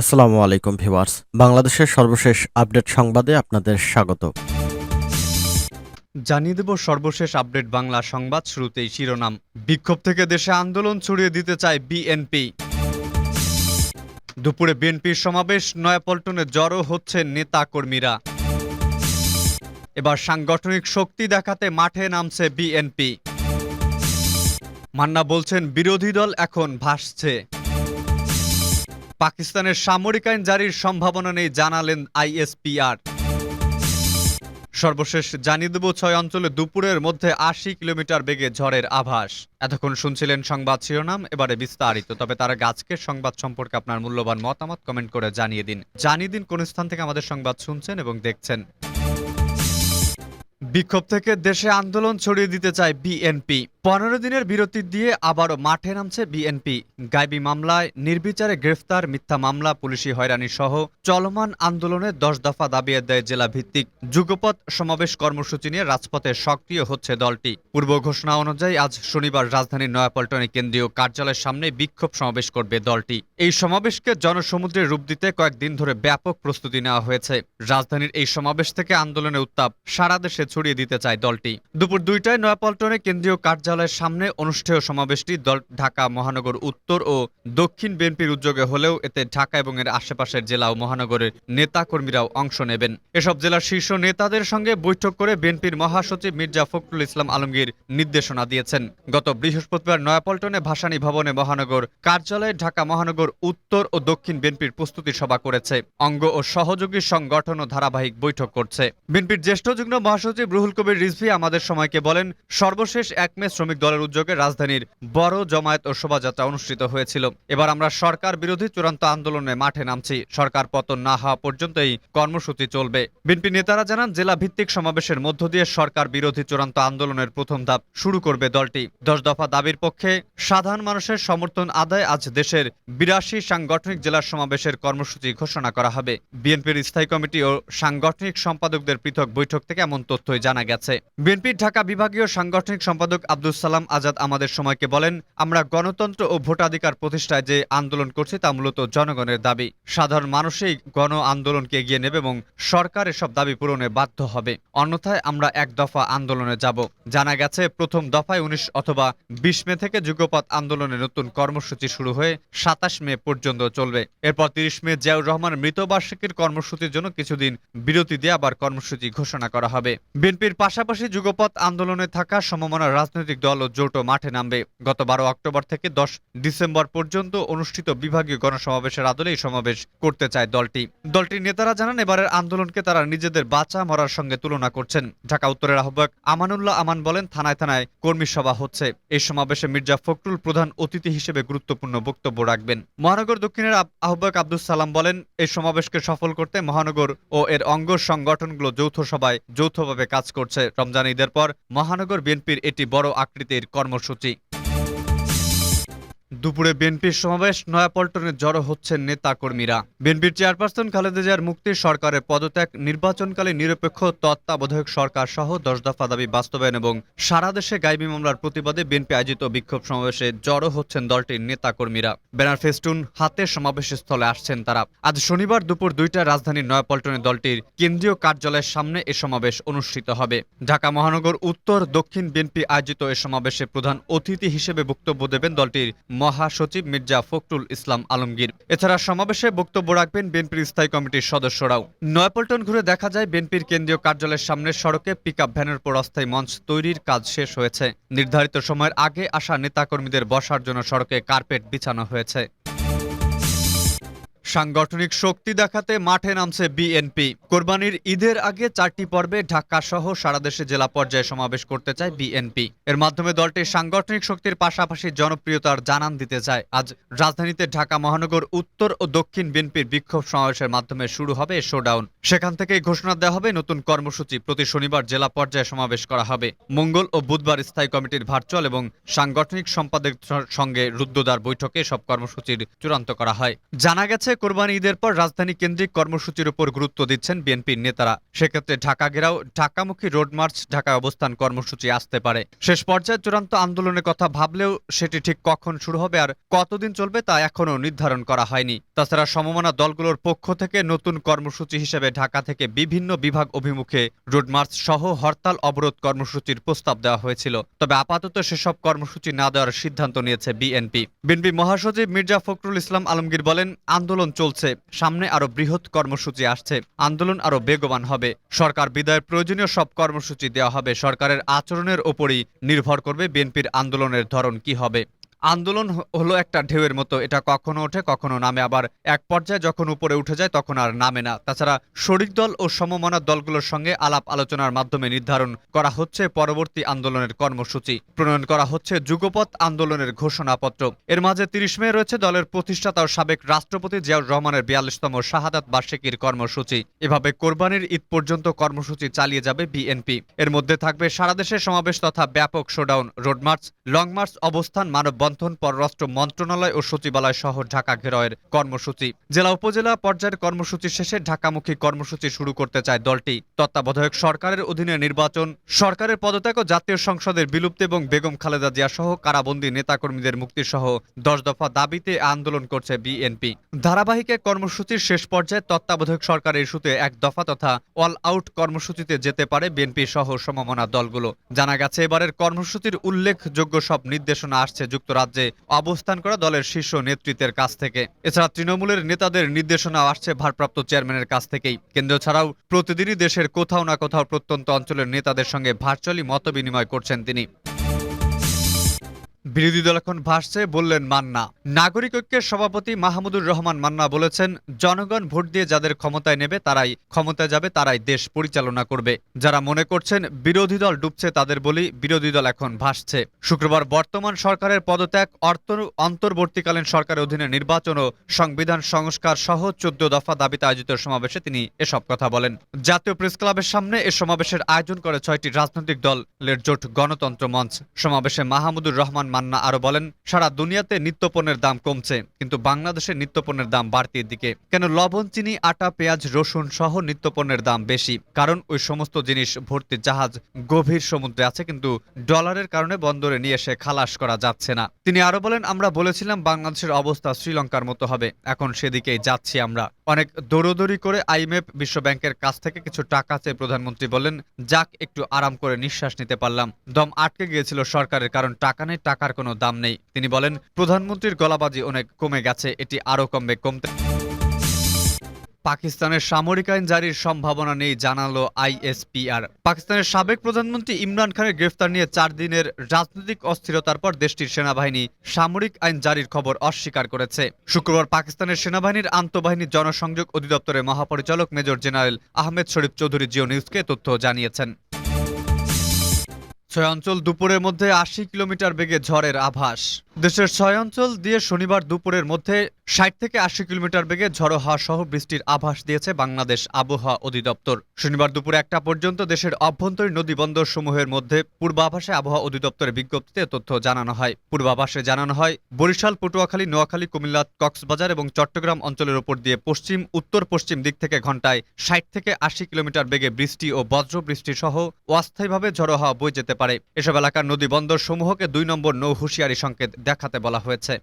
আসসালামু আলাইকুম ভিউয়ার্স। বাংলাদেশের সর্বশেষ আপডেট সংবাদে আপনাদের স্বাগত। জানিয়ে দেব সর্বশেষ আপডেট বাংলা সংবাদ শুরুতেই শিরোনাম। বিক্ষোভ থেকে দেশে আন্দোলন ছড়িয়ে দিতে চায় বিএনপি। দুপুরে বিএনপির সমাবেশ, নয়াপল্টনে জড়ো হচ্ছে নেতা কর্মীরা এবার সাংগঠনিক শক্তি দেখাতে মাঠে নামছে বিএনপি। মান্না বলছেন, বিরোধী দল এখন ভাসছে। পাকিস্তানের সামরিক আইন জারির সম্ভাবনা নেই জানালেন আইএসপিআর। সর্বশেষ জানিয়ে দেব, ছয় অঞ্চলে দুপুরের মধ্যে আশি কিলোমিটার বেগে ঝড়ের আভাস। এতক্ষণ শুনছিলেন সংবাদ শিরোনাম, এবারে বিস্তারিত, তবে তারা গাছকে সংবাদ সম্পর্কে আপনার মূল্যবান মতামত কমেন্ট করে জানিয়ে দিন। জানিয়ে দিন কোন স্থান থেকে আমাদের সংবাদ শুনছেন এবং দেখছেন। বিক্ষোভ থেকে দেশে আন্দোলন ছড়িয়ে দিতে চায় বিএনপি। পনেরো দিনের বিরতি দিয়ে আবারও মাঠে নামছে বিএনপি। গাইবি মামলায় নির্বিচারে গ্রেফতার মিথ্যা মামলা, পুলিশি হয়রানি সহ চলমান আন্দোলনে দশ দফা দাবি দেয় জেলা ভিত্তিক যুগপথ সমাবেশ কর্মসূচি নিয়ে রাজপথে সক্রিয় হচ্ছে দলটি। পূর্ব ঘোষণা অনুযায়ী আজ শনিবার রাজধানীর নয়াপল্টনে কেন্দ্রীয় কার্যালয়ের সামনে বিক্ষোভ সমাবেশ করবে দলটি। এই সমাবেশকে জনসমুদ্রে রূপ দিতে কয়েকদিন ধরে ব্যাপক প্রস্তুতি নেওয়া হয়েছে। রাজধানীর এই সমাবেশ থেকে আন্দোলনের উত্তাপ। সারা দেশে ছড়িয়ে দিতে চায় দলটি। দুপুর দুইটায় নয়াপল্টনে কেন্দ্রীয় কার্যালয়ের সামনে অনুষ্ঠেয় সমাবেশটি দল ঢাকা, মহানগর উত্তর ও দক্ষিণ বিএনপির উদ্যোগে হলেও এতে ঢাকা এবং এর আশেপাশের জেলা ও মহানগরের নেতাকর্মীরাও অংশ নেবেন। এসব জেলার শীর্ষ নেতাদের সঙ্গে বৈঠক করে বিএনপির মহাসচিব মির্জা ফখরুল ইসলাম আলমগীর নির্দেশনা দিয়েছেন। গত বৃহস্পতিবার নয়াপল্টনে ভাসানী ভবনে মহানগর কার্যালয়ে ঢাকা, মহানগর উত্তর ও দক্ষিণ বিএনপির প্রস্তুতি সভা করেছে। অঙ্গ ও সহযোগী সংগঠন ও ধারাবাহিক বৈঠক করছে। বিএনপির জ্যেষ্ঠ যুগ্ম মহাসচিব রুহুল কবির রিজভি আমাদের সময়কে বলেন, সর্বশেষ এক মে শ্রমিক দলের উদ্যোগে রাজধানীর বড় জমায়েত ও শোভাযাত্রা অনুষ্ঠিত হয়েছিল। এবার আমরা সরকার বিরোধী চূড়ান্ত আন্দোলনে মাঠে নামছি। সরকার পতন না হওয়া পর্যন্ত এই কর্মসূচি চলবে। বিএনপি নেতারা জানান জেলা ভিত্তিক সমাবেশের মধ্য দিয়ে সরকার বিরোধী চূড়ান্ত আন্দোলনের প্রথম ধাপ শুরু করবে দলটি। দশ দফা দাবির পক্ষে সাধারণ মানুষের সমর্থন আদায় আজ দেশের বিরাশি সাংগঠনিক জেলার সমাবেশের কর্মসূচি ঘোষণা করা হবে। বিএনপির স্থায়ী কমিটি ও সাংগঠনিক সম্পাদকদের পৃথক বৈঠক থেকে এমন তথ্যই জানা গেছে। বিএনপির ঢাকা বিভাগীয় সাংগঠনিক সম্পাদক আব্দুল সালাম আজাদ আমাদের সময়কে বলেন, আমরা গণতন্ত্র ও ভোটাধিকার প্রতিষ্ঠায় যে আন্দোলন করছি তা মূলত জনগণের দাবি। সাধারণ মানুষই গণ আন্দোলনকে এগিয়ে নেবে এবং সরকার এসব দাবি পূরণে বাধ্য হবে। অন্যথায় আমরা এক দফা আন্দোলনে যাব। জানা গেছে, প্রথম দফায় উনিশ অথবা বিশ মে থেকে যুগপথ আন্দোলনের নতুন কর্মসূচি শুরু হয়ে সাতাশ মে পর্যন্ত চলবে। এরপর তিরিশ মে জিয়াউর রহমান মৃতবার্ষিকীর কর্মসূচির জন্য কিছুদিন বিরতি দিয়ে আবার কর্মসূচি ঘোষণা করা হবে। বিএনপির পাশাপাশি যুগপথ আন্দোলনে থাকা সমমনা রাজনৈতিক দল ও জোট মাঠে নামবে। গত বারো অক্টোবর থেকে দশ ডিসেম্বর পর্যন্ত অনুষ্ঠিত বিভাগীয় গণসমাবেশের আদলে এই সমাবেশ করতে চায় দলটি। দলটির নেতারা জানান, এবারের আন্দোলনকে তারা নিজেদের বাঁচা মরার সঙ্গে তুলনা করছেন। ঢাকা উত্তরের আহ্বায়ক আমানুল্লাহ আমান বলেন, থানায় থানায় কর্মী সভা হচ্ছে। এই সমাবেশে মির্জা ফখরুল প্রধান অতিথি হিসেবে গুরুত্বপূর্ণ বক্তব্য রাখবেন। মহানগর দক্ষিণের আহ্বায়ক আব্দুল সালাম বলেন এই সমাবেশকে সফল করতে মহানগর ও এর অঙ্গ সংগঠনগুলো যৌথ সভায় যৌথভাবে কাজ করছে। রমজান ঈদের পর মহানগর বিএনপির এটি বড় আকৃতির কর্মসূচি। দুপুরে বিএনপির সমাবেশ নয়াপল্টনে জড়ো হচ্ছেন নেতা কর্মীরা বিএনপির চেয়ারপারসন খালেদা জিয়ার মুক্তি সরকারের পদত্যাগ, নির্বাচনকালে নিরপেক্ষ তত্ত্বাবধায়ক সরকার সহ দশ দফা দাবি বাস্তবায়ন এবং সারা দেশে গাইবি মামলার প্রতিবাদে বিএনপি আয়োজিত বিক্ষোভ সমাবেশে জড়ো হচ্ছেন দলটির নেতা কর্মীরা ব্যানার ফেস্টুন হাতে সমাবেশ স্থলে আসছেন তারা। আজ শনিবার দুপুর দুইটায় রাজধানীর নয়াপল্টনে দলটির কেন্দ্রীয় কার্যালয়ের সামনে এ সমাবেশ অনুষ্ঠিত হবে। ঢাকা মহানগর উত্তর দক্ষিণ বিএনপি আয়োজিত এ সমাবেশে প্রধান অতিথি হিসেবে বক্তব্য দেবেন দলটির মহাসচিব মির্জা ফখরুল ইসলাম আলমগীর। এছাড়া সমাবেশে বক্তব্য রাখবেন বিএনপির স্থায়ী কমিটির সদস্যরাও। নয়াপল্টন ঘুরে দেখা যায় বিএনপির কেন্দ্রীয় কার্যালয়ের সামনের সড়কে পিকআপ ভ্যানের উপর অস্থায়ী মঞ্চ তৈরির কাজ শেষ হয়েছে। নির্ধারিত সময়ের আগে আসা নেতাকর্মীদের বসার জন্য সড়কে কার্পেট বিছানো হয়েছে। সাংগঠনিক শক্তি দেখাতে মাঠে নামছে বিএনপি। কোরবানির ঈদের আগে চারটি পর্বে ঢাকা সহ সারা দেশে জেলা পর্যায়ে সমাবেশ করতে চায় বিএনপি। এর মাধ্যমে দলটির সাংগঠনিক শক্তির পাশাপাশি জনপ্রিয়তার জানান দিতে চায়। আজ রাজধানীতে ঢাকা মহানগর উত্তর ও দক্ষিণ বিএনপির বিক্ষোভ সমাবেশের মাধ্যমে শুরু হবে শোডাউন সেখান থেকেই ঘোষণা দেওয়া হবে, নতুন কর্মসূচি প্রতি শনিবার জেলা পর্যায়ে সমাবেশ করা হবে। মঙ্গল ও বুধবার স্থায়ী কমিটির ভার্চুয়াল এবং সাংগঠনিক সম্পাদক সঙ্গে রুদ্ধদ্বার বৈঠকে সব কর্মসূচির চূড়ান্ত করা হয়। জানা গেছে কোরবানি ঈদের পর রাজধানী কেন্দ্রিক কর্মসূচির উপর গুরুত্ব দিচ্ছেন বিএনপির নেতারা। সেক্ষেত্রে ঢাকা ঘেরাও, ঢাকামুখী রোড মার্চ ঢাকা অবস্থান কর্মসূচি আসতে পারে। শেষ পর্যায়ে চূড়ান্ত আন্দোলনের কথা ভাবলেও সেটি ঠিক কখন শুরু হবে আর কতদিন চলবে তা এখনও নির্ধারণ করা হয়নি। তাছাড়া সমমনা দলগুলোর পক্ষ থেকে নতুন কর্মসূচি হিসেবে ঢাকা থেকে বিভিন্ন বিভাগ অভিমুখে রোড মার্চ সহ হরতাল অবরোধ কর্মসূচির প্রস্তাব দেওয়া হয়েছিল। তবে আপাতত সেসব কর্মসূচি না দেওয়ার সিদ্ধান্ত নিয়েছে বিএনপি। বিএনপি মহাসচিব মির্জা ফখরুল ইসলাম আলমগীর বলেন, আন্দোলন চলছে। সামনে আরও বৃহৎ কর্মসূচি আসছে। আন্দোলন আরও বেগবান হবে। সরকার বিদায়ের প্রয়োজনীয় সব কর্মসূচি দেওয়া হবে। সরকারের আচরণের ওপরই নির্ভর করবে বিএনপির আন্দোলনের ধরন কি হবে। আন্দোলন হলো একটা ঢেউয়ের মতো। এটা কখনো ওঠে, কখনো নামে। আবার এক পর্যায়ে যখন উপরে উঠে যায়, তখন আর নামে না। তাছাড়া শরিক দল ও সমমনা দলগুলোর সঙ্গে আলাপ আলোচনার মাধ্যমে নির্ধারণ করা হচ্ছে পরবর্তী আন্দোলনের কর্মসূচি। প্রণয়ন করা হচ্ছে যুগপৎ আন্দোলনের ঘোষণাপত্র। এর মাঝে তিরিশ মে রয়েছে দলের প্রতিষ্ঠাতা ও সাবেক রাষ্ট্রপতি জিয়াউর রহমানের বিয়াল্লিশতম শাহাদাত বার্ষিকীর কর্মসূচি। এভাবে কোরবানির ঈদ পর্যন্ত কর্মসূচি চালিয়ে যাবে বিএনপি। এর মধ্যে থাকবে সারা দেশে সমাবেশ তথা ব্যাপক showdown, road march, long march, অবস্থান মানববন্ধন পররাষ্ট্র মন্ত্রণালয় ও সচিবালয় সহ ঢাকা ঘেরয়ের কর্মসূচি। জেলা উপজেলা পর্যায়ের কর্মসূচি শেষে ঢাকামুখী কর্মসূচি শুরু করতে চায় দলটি। তত্ত্বাবধায়ক সরকারের অধীনে নির্বাচন, সরকারের পদত্যাগ ও জাতীয় সংসদের বিলুপ্তি এবং বেগম খালেদা জিয়া সহ কারাবন্দী নেতাকর্মীদের মুক্তি সহ দশ দফা দাবিতে আন্দোলন করছে বিএনপি। ধারাবাহিকে কর্মসূচির শেষ পর্যায়ে তত্ত্বাবধায়ক সরকারের ইস্যুতে এক দফা তথা অল আউট কর্মসূচিতে যেতে পারে বিএনপি সহ সমমনা দলগুলো। জানা গেছে, এবারের কর্মসূচির উল্লেখযোগ্য সব নির্দেশনা আসছে যুক্তরাজ্যে অবস্থান করা দলের শীর্ষ নেতৃত্বের কাছ থেকে। এছাড়া তৃণমূলের নেতাদের নির্দেশনা আসছে ভারপ্রাপ্ত চেয়ারম্যানের কাছ থেকেই। কেন্দ্র ছাড়াও প্রতিদিনই দেশের কোথাও না কোথাও প্রত্যন্ত অঞ্চলের নেতাদের সঙ্গে ভার্চুয়ালি মত বিনিময় করছেন তিনি। বিরোধী দল এখন ভাসছে বললেন মান্না। নাগরিক ঐক্যের সভাপতি মাহমুদুর রহমান মান্না বলেছেন, জনগণ ভোট দিয়ে যাদের ক্ষমতায় নেবে তারাই, ক্ষমতায় যাবে তারাই দেশ পরিচালনা করবে। যারা মনে করছেন বিরোধী দল ডুবছে তাদের বলি বিরোধী দল এখন ভাসছে। শুক্রবার বর্তমান সরকারের পদত্যাগ, অর্থ, অন্তর্বর্তীকালীন সরকারের অধীনে নির্বাচন ও সংবিধান সংস্কার সহ চোদ্দ দফা দাবিতে আয়োজিত সমাবেশে তিনি এসব কথা বলেন। জাতীয় প্রেস ক্লাবের সামনে এ সমাবেশের আয়োজন করে ছয়টি রাজনৈতিক দলের জোট গণতন্ত্র মঞ্চ। সমাবেশে মাহমুদুর রহমান মান্না আরও বলেন, সারা দুনিয়াতে নিত্যপণ্যের দাম কমছে, কিন্তু বাংলাদেশে নিত্যপণ্যের দাম বাড়তির দিকে কেন লবণ, চিনি, আটা, পেঁয়াজ, রসুন সহ নিত্যপণ্যের দাম বেশি? কারণ ওই সমস্ত জিনিস ভর্তি জাহাজ গভীর সমুদ্রে আছে, কিন্তু ডলারের কারণে বন্দরে নিয়ে এসে খালাস করা যাচ্ছে না। তিনি আরও বলেন, আমরা বলেছিলাম বাংলাদেশের অবস্থা শ্রীলঙ্কার মতো হবে, এখন সেদিকেই যাচ্ছি আমরা। অনেক দৌড়দৌড়ি করে আইএমএফ বিশ্ব ব্যাংকের কাছ থেকে কিছু টাকা চেয়ে প্রধানমন্ত্রী বলেন, যাক, একটু আরাম করে নিঃশ্বাস নিতে পারলাম। দম আটকে গিয়েছিল সরকারের, কারণ টাকা নেই, টাকার কোনো দাম নেই। তিনি বলেন, প্রধানমন্ত্রীর গলাবাজি অনেক কমে গেছে, এটি আরও কমবে, কমতে পাকিস্তানের সামরিক আইন জারির সম্ভাবনা নেই, জানালো আইএসপিআর। পাকিস্তানের সাবেক প্রধানমন্ত্রী ইমরান খানের গ্রেফতার নিয়ে চার দিনের রাজনৈতিক অস্থিরতার পর দেশটির সেনাবাহিনী সামরিক আইন জারির খবর অস্বীকার করেছে। শুক্রবার পাকিস্তানের সেনাবাহিনীর আন্তঃবাহিনী জনসংযোগ অধিদপ্তরের মহাপরিচালক major general Ahmed Sharif Chowdhury Geo নিউজকে তথ্য জানিয়েছেন। ছয় অঞ্চল দুপুরের মধ্যে আশি কিলোমিটার বেগে ঝড়ের আভাস। দেশের ছয় অঞ্চল দিয়ে শনিবার দুপুরের মধ্যে ষাট থেকে আশি কিলোমিটার বেগে ঝড়ো হাওয়া সহ বৃষ্টির আভাস দিয়েছে বাংলাদেশ আবহাওয়া অধিদপ্তর। শনিবার দুপুরে একটা পর্যন্ত দেশের অভ্যন্তরীণ নদী বন্দর সমূহের মধ্যে পূর্বাভাসে আবহাওয়া অধিদপ্তরের বিজ্ঞপ্তিতে তথ্য জানানো হয়। পূর্বাভাসে জানানো হয়, বরিশাল, পটুয়াখালী, নোয়াখালী, কুমিল্লা, কক্সবাজার এবং চট্টগ্রাম অঞ্চলের উপর দিয়ে পশ্চিম উত্তর পশ্চিম দিক থেকে ঘন্টায় ষাট থেকে আশি কিলোমিটার বেগে বৃষ্টি ও বজ্র বৃষ্টি সহ অস্থায়ীভাবে ঝড়ো হাওয়া বয়ে যেতে পারে। এসব এলাকার নদী বন্দর সমূহকে দুই নম্বর নৌ হুঁশিয়ারি সংকেত দেখাতে বলা হয়েছে।